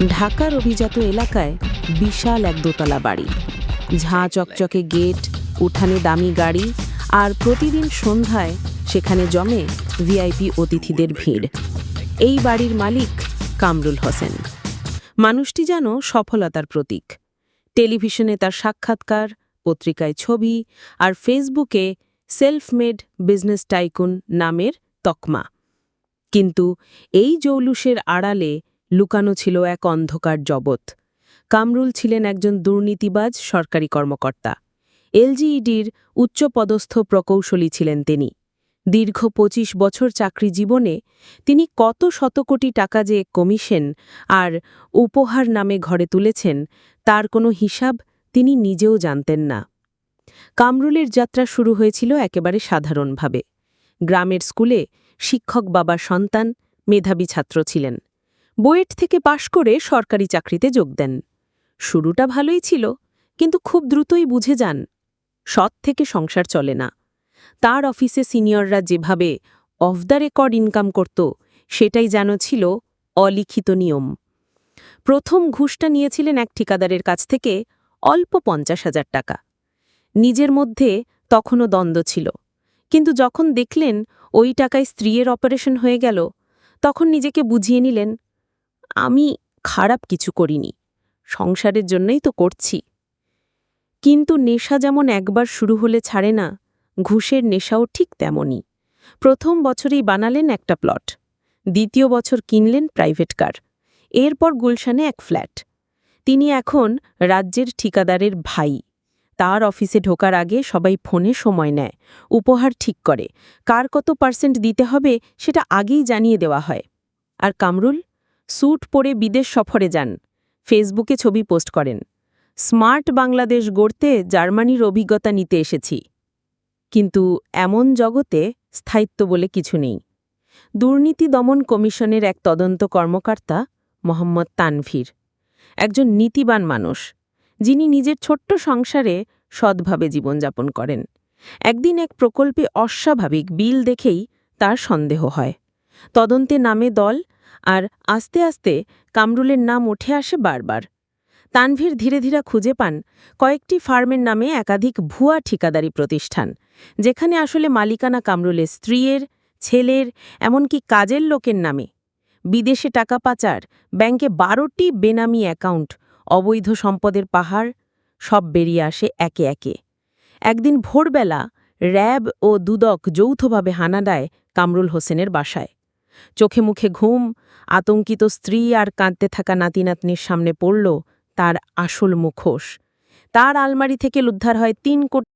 ঢাকার অভিজাত এলাকায় বিশাল এক দোতলা বাড়ি। ঝাঁ চকচকে গেট, উঠানে দামি গাড়ি আর প্রতিদিন সন্ধ্যায় সেখানে জমে ভিআইপি অতিথিদের ভিড়। এই বাড়ির মালিক কামরুল হোসেন। মানুষটি যেন সফলতার প্রতীক। টেলিভিশনে তার সাক্ষাৎকার, পত্রিকায় ছবি আর ফেসবুকে সেলফ মেড বিজনেস টাইকুন নামের তকমা। কিন্তু এই জৌলুসের আড়ালে লুকানো ছিল এক অন্ধকার জগৎ। কামরুল ছিলেন একজন দুর্নীতিবাজ সরকারি কর্মকর্তা। এলজিইডির উচ্চপদস্থ প্রকৌশলী ছিলেন তিনি। দীর্ঘ ২৫ বছর চাকরি জীবনে তিনি কত শত কোটি টাকা যে কমিশন আর উপহার নামে ঘরে তুলেছেন, তার কোনো হিসাব তিনি নিজেও জানতেন না। কামরুলের যাত্রা শুরু হয়েছিল একেবারে সাধারণভাবে। গ্রামের স্কুলে শিক্ষক বাবার সন্তান, মেধাবী ছাত্র ছিলেন। বুয়েট থেকে পাশ করে সরকারি চাকরিতে যোগ দেন। শুরুটা ভালোই ছিল, কিন্তু খুব দ্রুতই বুঝে যান, সৎ থেকে সংসার চলে না। তার অফিসে সিনিয়ররা যেভাবে অফ দ্য রেকর্ড ইনকাম করত, সেটাই যেন ছিল অলিখিত নিয়ম। প্রথম ঘুষটা নিয়েছিলেন এক ঠিকাদারের কাছ থেকে অল্প পঞ্চাশ হাজার টাকা। নিজের মধ্যে তখনও দ্বন্দ্ব ছিল, কিন্তু যখন দেখলেন ওই টাকায় স্ত্রীর অপারেশন হয়ে গেল, তখন নিজেকে বুঝিয়ে নিলেন আমি খারাপ কিছু করিনি। সংসারের জন্যই তো করছি। কিন্তু নেশা যেমন একবার শুরু হলে ছাড়ে না, ঘুষের নেশাও ঠিক তেমনই। প্রথম বছরেই বানালেন একটা প্লট, দ্বিতীয় বছর কিনলেন প্রাইভেট কার, এরপর গুলশানে এক ফ্ল্যাট। তিনি এখন রাজ্যের ঠিকাদারের ভাই। তার অফিসে ঢোকার আগে সবাই ফোনে সময় নেয়, উপহার ঠিক করে। কার কত পার্সেন্ট দিতে হবে সেটা আগেই জানিয়ে দেওয়া হয়। আর কামরুল? স্যুট পরে বিদেশ সফরে যান। ফেসবুকে ছবি পোস্ট করেন, স্মার্ট বাংলাদেশ গড়তে জার্মানির অভিজ্ঞতা নিতে এসেছি। কিন্তু এমন জগতে স্থায়িত্ব বলে কিছু নেই। দুর্নীতি দমন কমিশনের এক তদন্ত কর্মকর্তা মোহাম্মদ তানভীর, একজন নীতিবান মানুষ, যিনি নিজের ছোট্ট সংসারে সৎভাবে জীবনযাপন করেন। একদিন এক প্রকল্পে অস্বাভাবিক বিল দেখেই তার সন্দেহ হয়। তদন্তে নামে দল আর আস্তে আস্তে কামরুলের নাম উঠে আসে বারবার। তানভীর ধীরে ধীরে খুঁজে পান কয়েকটি ফার্মের নামে একাধিক ভুয়া ঠিকাদারি প্রতিষ্ঠান, যেখানে আসলে মালিকানা কামরুলের স্ত্রীর, ছেলের, এমনকি কাজের লোকের নামে। বিদেশে টাকা পাচার, ব্যাংকে বারোটি বেনামি অ্যাকাউন্ট, অবৈধ সম্পদের পাহাড়, সব বেরিয়ে আসে একে একে। একদিন ভোরবেলা র্যাব ও দুদক যৌথভাবে হানা দেয় কামরুল হোসেনের বাসায়। চোখে মুখে ঘুম, আতঙ্কিত স্ত্রী আর কাঁদতে থাকা নাতিনাতনির সামনে পড়ল তার আসল মুখোশ। তার আলমারি থেকে উদ্ধার হয় তিন কোটি